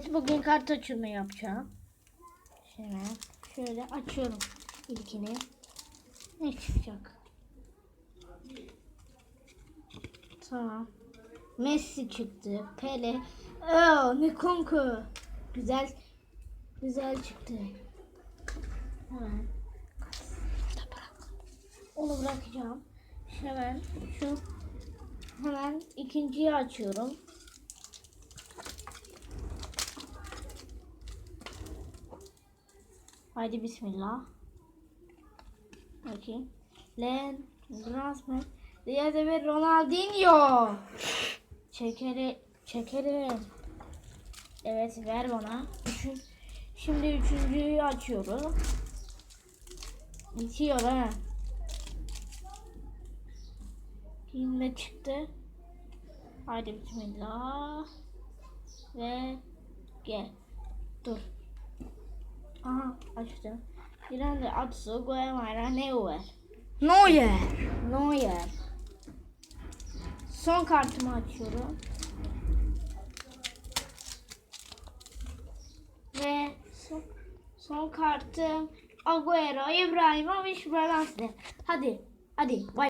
Evet bugün kart açımı yapacağım. Şöyle, şöyle açıyorum ilkini. Ne çıkacak? Tamam. Messi çıktı. Pele. Oh, Nikonku. Güzel. Güzel çıktı. Hemen. Onu bırakacağım. Hemen şu hemen ikinciyi açıyorum. Haydi bismillah. Bakayım. Len, Grasman, Diaz ve Ronaldinho. Çekeri, çekerim. Evet ver bana. Üçün, şimdi üçüncüyü açıyorum. Bitiyor ha. Yine çıktı. Haydi bismillah. Ve gel. Dur. Aha açtım. Grande Atsu Guevara Neuer. Neuer. Neuer. Son kartımı açıyorum. Ve son, son kartım Agüero, İbrahimovic, Valencia. Hadi, hadi. Bay